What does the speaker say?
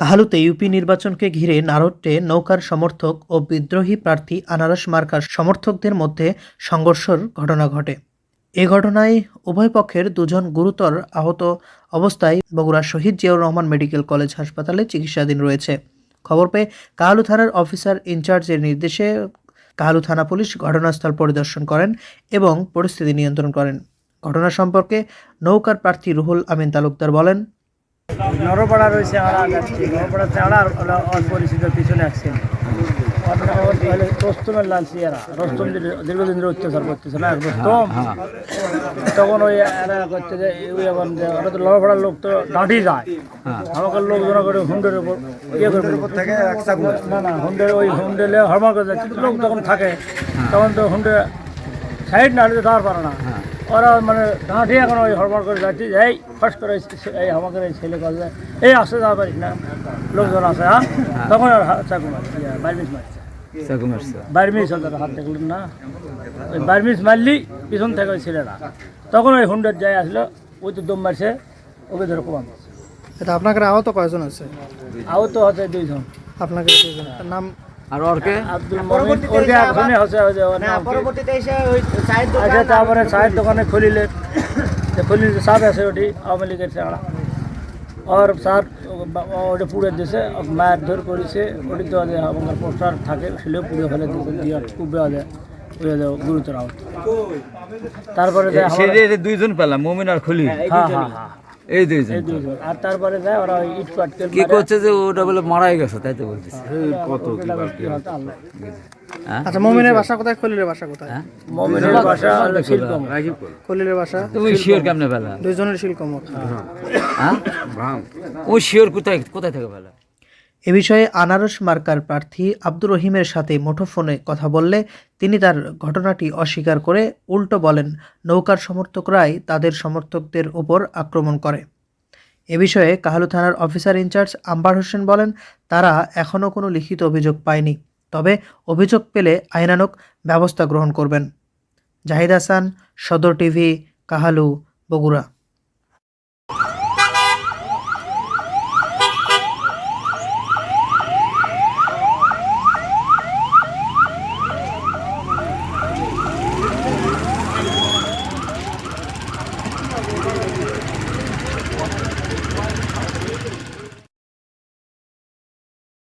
কাহালুতে UP নির্বাচনকে ঘিরে নারট্যে নৌকার সমর্থক ও বিদ্রোহী প্রার্থী আনারস মার্কার সমর্থকদের মধ্যে সংঘর্ষের ঘটনা ঘটে। এ ঘটনায় উভয় পক্ষের দুজন গুরুতর আহত অবস্থায় বগুড়া শহীদ জিয়াউর রহমান মেডিকেল কলেজ হাসপাতালে চিকিৎসাধীন রয়েছে। খবর পেয়ে কাহালু থানার অফিসার ইনচার্জের নির্দেশে কাহালু থানা পুলিশ ঘটনাস্থল পরিদর্শন করেন এবং পরিস্থিতি নিয়ন্ত্রণ করেন। ঘটনা সম্পর্কে নৌকার প্রার্থী রুহুল আমিন তালুকদার বলেন নরপাড়া রয়েছে আড়া যাচ্ছে নরপাড়া চাড়া অপরিচিত পিছনে আসছেন রস্তমের লালছি এরা। রস্তম দীর্ঘদিন ধরে অত্যাচার করতেছে না রস্তম তখন ওই এরা করতে যে ওই এখন যে ওরা তো নরপাড়ার লোক তো ডাঁটি যায়। আমাকে লোকজন করে হুন্ডের উপর ইয়ে করে না না হুন্ডের ওই হুন্ডেলে হরমার করে যায় কিন্তু লোক তখন থাকে। তখন তো হুন্ডে সাইড না দাঁড় পারে না। ওরা মানে ডাঁটি এখন ওই হরমার করে যাচ্ছে এই ফার্স্ট করে এই- আমাকে এই ছেলে কাজে এই আসতে যাওয়া পারিস না। লোকজন আছে হ্যাঁ তখন আর চাকু মারছে বাইরমিস মারছে। বাইরমিস ওদের হাত দেখলেন না। ওই বাইরমিস মারলি পিছন থেকে ওই ছেলেরা। তখন ওই হুন্ডের যায় আসলো ওই তো দম মারছে ওকে ধরে কমান এটা আপনাকে আহত কয়জন আছে? আহত হচ্ছে দুইজন। আপনাকে নাম? আর ওরকে? আব্দুল মমিন ওকে একজনে হচ্ছে ওই যে ওর নাম কি? পরবর্তীতে এসে ওই চায়ের দোকান আচ্ছা তারপরে চায়ের দোকানে খুলিলে খুলিলে সাপ আছে ওটি আওয়ামী লীগের চাড়া আর স্যার ওটা পুড়ে দিয়েছে মায়ের ধর করেছে ওটি তো আমার পোস্টার থাকে পুড়ে ফেলে দিয়েছে দিয়ে খুব গুরুতর আহত। তারপরে দুইজন পেলাম মমিন আর খুলি হ্যাঁ হ্যাঁ হ্যাঁ। এই দুইজন আর তারপরে যায় ওরা ইট পাটকেল কি করছে যে ওটা বলে মারাই গেছে তাই তো বলতেছে। হ্যাঁ? আচ্ছা মমিনের বাসা কোথায়? খলিলের বাসা কোথায়? মমিনের বাসা হলো শিল্পম খলিলের বাসা? তুমি শিওর কেমনে বেলা দুইজনের শিলকম। হ্যাঁ। ও শিওর কোথায় কোথায় থেকে পেলা? এ বিষয়ে আনারস মার্কার প্রার্থী আব্দুর রহিমের সাথে মুঠোফোনে কথা বললে তিনি তার ঘটনাটি অস্বীকার করে উল্টো বলেন, নৌকার সমর্থকরাই তাদের সমর্থকদের ওপর আক্রমণ করে। এ বিষয়ে কাহালু থানার অফিসার ইনচার্জ আম্বার হোসেন বলেন, তারা এখনও কোনো লিখিত অভিযোগ পায়নি, তবে অভিযোগ পেলে আইনানুক ব্যবস্থা গ্রহণ করবেন। জাহিদ হাসান, সদর টিভি, কাহালু, বগুড়া।